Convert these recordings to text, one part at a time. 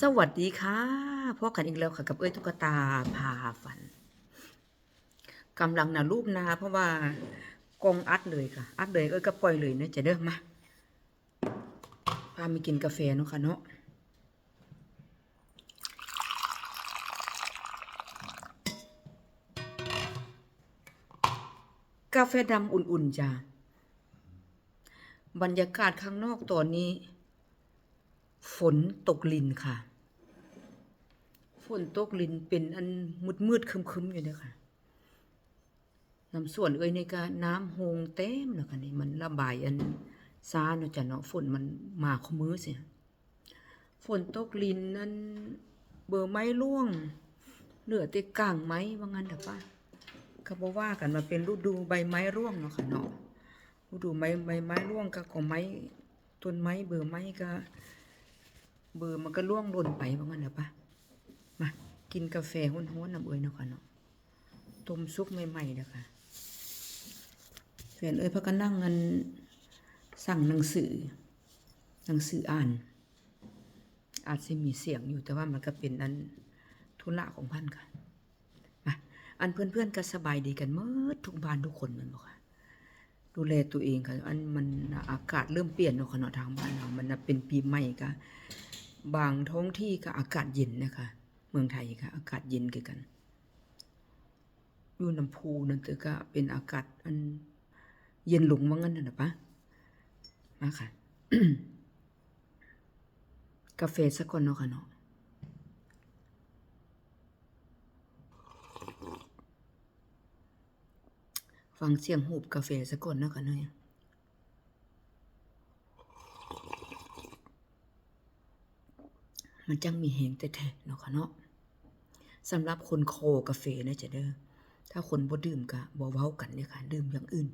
สวัสดีค่ะพบกันอีกแล้วค่ะกับเอ้ยตุ๊กตาพาฝันกำลังนะรูปนา เพราะว่ากองอัดเลยค่ะ อัดเลยเอ้ยก็ปล่อยเลยนะจะเด้อมาพามีกินกาแฟเนาะค่ะเนาะกาแฟดำอุ่นๆจ้าบรรยากาศข้างนอกตอนนี้ ฝนตกลินค่ะ ฝนตกลินเป็นอันมืดมืดๆคึมๆอยู่เนี่ยค่ะน้ำส่วนเอ้ยในกาน้ำโฮงเต็มแล้วค่ะนี่มันระบายอันซาเนาะจ้ะเนาะฝนมันมาขมือเสียฝนตกลินนั้นเบอร์ไม้ร่วง เหลือแต่ก้างไม้ว่างั้นเถอะป้าก็บอกว่ากันมาเป็นฤดูใบไม้ร่วงเนาะค่ะเนาะฤดูใบใบไม้ร่วงก็ของไม้ต้นไม้เบอร์ไม้ก็ เบอร์มันก็ล่วงหล่นไปว่างั้นเถอปะมากินกาแฟห้วนๆน้ำเอ้ยเนาะค่ะเนาะต้มซุปใหม่ๆเด้อค่ะแฟนเอ้ยพักก็นั่งกันสั่งหนังสือ หนังสืออ่าน อาจจะมีเสียงอยู่แต่ว่ามันก็เป็นอันธุระของพันค่ะมาอันเพื่อนๆก็สบายดีกันเมื่อทุกบ้านทุกคนแมันบอกค่ะดูแลตัวเองค่ะ อันมันอากาศเริ่มเปลี่ยนเนาะค่ะเนาะทางบ้านเรามันเป็นปีใหม่ก็ บางท้องที่ก็อากาศเย็นนะคะ เมืองไทยค่ะ อากาศเย็นคือกันอยู่น้ำพูนั่นเตอก็เป็นอากาศอันเย็นหลงว่างั้นน่ะนะปะมาค่ะ กาแฟสักก่อนเนาะค่ะเนาะฟังเสียงหูบกาแฟสักก่อนเนาะค่ะเนาะ มันจังมีแหงแต่แท้เนาะค่ะเนาะสำหรับคนโคกาแฟนะจะเด้อถ้าคนบ่ดื่มก็บ่เว้ากันเนี่ยค่ะ ดื่มอย่างอื่น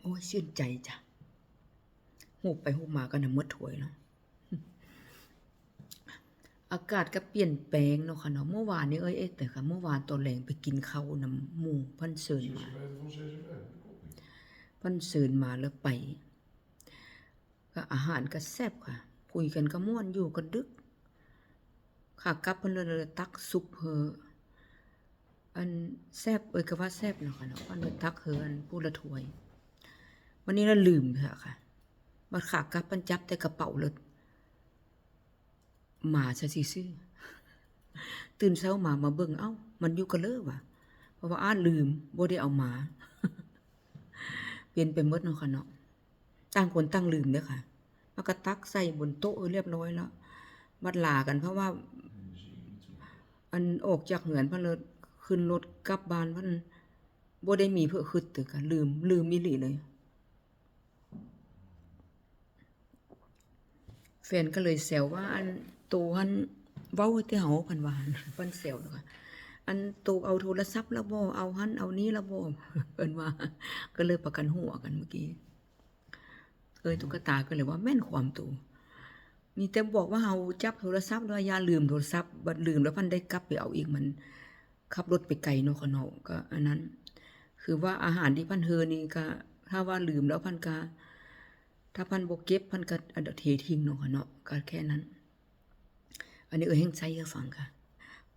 โอ้ยชื่นใจจ้ะหูไปหูมาก็นำมดถวยเนาะ อากาศก็เปลี่ยนแปลงเนาะค่ะเนาะเมื่อวานนี้เอ้ยเอ๊ะแต่ค่ะเมื่อวานตอนแรงไปกินข้าวน้ำหมูเพันเสินมา Weten van CCV? Dat klopt niet. เพันเสินมาแล้วไป ก็อาหารก็แซ่บค่ะคุยกันก็ม่วนอยู่กันดึก ค่ะกลับเพิ่นเลยตักซุปเฮออันแซ่บเอ้ยก็ว่าแซ่บเนาะค่ะเนาะเพิ่นเลยตักเฮออันผู้ละถ้วย วันนี้เราลืมเถอะค่ะบัดขากลับเพิ่นจับแต่กระเป๋าเลย หมาซะสิซื่อตื่นเช้ามามาเบิ่งเอ้า มันอยู่กันเลยว่ะ เพราะว่าอ้าลืมบ่ได้เอาหมา เปลี่ยนไปหมดเนาะค่ะเนาะต่างคนต่างลืมเด้อค่ะแล้วก็ตักใส่บนโต๊ะเรียบร้อยแล้วบัดลากันเพราะว่า อันออกจากเหือนพิ่นเลยขึ้นรถกลับบ้านเพิ่นบ่ได้มีเพื่อคึดตึกอะลืม ลืมอีหลีเลย แฟนก็เลยแซวว่าอัน ตูหันเว้าที่เฮาพันวาหั่นเพิ่นแซวนะค่ะอันตูเอาโทรศัพท์แล้วบ่เอาหันเอานี้แล้วบ่เพิ่นว่า ก็เลยประกันหัวกันเมื่อกี้เอ้ยตุ๊กตาก็เลยว่าแม่นความตูมีแต่บอกว่าเฮาจับโทรศัพท์แล้วยาลืมโทรศัพท์บัดลืมแล้วพันได้กลับไปเอาอีกมัน ขับรถไปไกลเนาะค่ะเนาะก็ อันนั้น คือว่าอาหารที่พันเฮอนี่ก็ ถ้าว่าลืมแล้วพันก็ถ้าพันบกเก็บพันก็เดเททิ้งเนาะค่ะเนาะก็แค่นั้น อันนี้เออแห้งใจให้ฟังค่ะ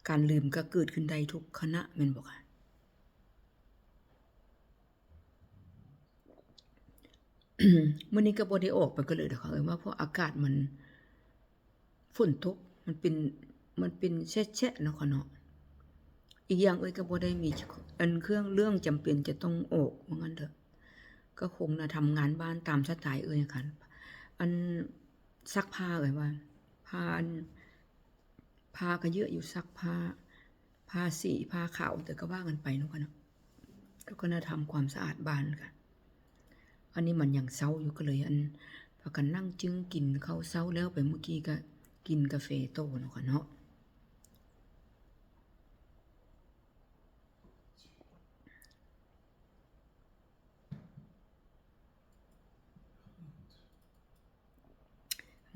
การลืมก็เกิดขึ้นได้ทุกคณะม่นบอกค่ะมื่อนี้ก็บ่ได้ออกไปก็เลยเด้อค่ะเออว่าเพราะอากาศมันฝนตกมันเป็นมันเป็นแฉะๆเนะค่ะเนาะอีกอย่างเอ้ยก็บ่ได้มีอันเครื่องเรื่องจำเป็นจะต้องออกว่างั้นเถอะ ก็คงนะทำงานบ้านตามสไตล์เอ่ยค่ะอันซักผ้าเอ่ยว่าผ้าอัน ผ้าก็เยอะอยู่ซักผ้าผ้าสีผ้าขาวแต่ก็ว่ากันไปเนาะค่ะเนาะแล้วก็น่าทำความสะอาดบ้านค่ะ อันนี้มันยังเศร้าอยู่ก็เลยอันพากันนั่งจึงกินข้าวเศร้าแล้วไปเมื่อกี้ก็กินกาแฟโตเนาะค่ะเนาะ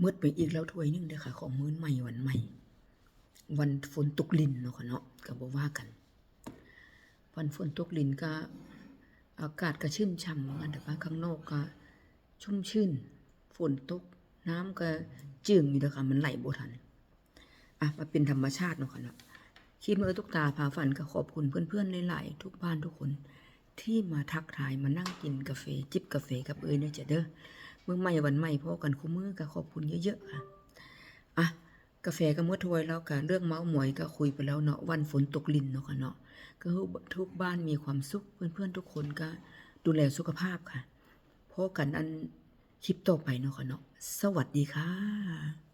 มืดไปอีกแล้วถ้วยหนึงเด้อค่ะ ของมื้อใหม่วันใหม่ วันฝนตกลินเนาะค่ะเนาะก็บ่ว่ากัน วันฝนตกลินก็อากาศก็ชื่นช่ำเหมือนกันแต่ว่าข้างนอกก็ชุ่มชื่น ฝนตกน้ำก็จืงอยู่เด้อค่ะมันไหลบ่ทันอะมาเป็นธรรมชาติเนาะค่ะเนาะคลิปมือตุกตาพาฝันก็ขอบคุณเพื่อนๆหลายๆทุกบ้านทุกคน ที่มาทักทายมานั่งกินกาแฟจิบกาแฟกับเอ้ยเด้อจ้ะเด้อมื้อใหม่วันใหม่พอกันคู่มือก็ขอบคุณเยอะๆค่ะอะ กาแฟก็เมื่อถ้วยแล้วกันเรื่องเมาส์มวยก็คุยไปแล้วเนาะวันฝนตกลินเนาะค่ะเนาะก็ทุกบ้านมีความสุขเพื่อนๆทุกคนก็ดูแลสุขภาพค่ะพบกันอันคลิปต่อไปเนาะค่ะเนาะสวัสดีค่ะ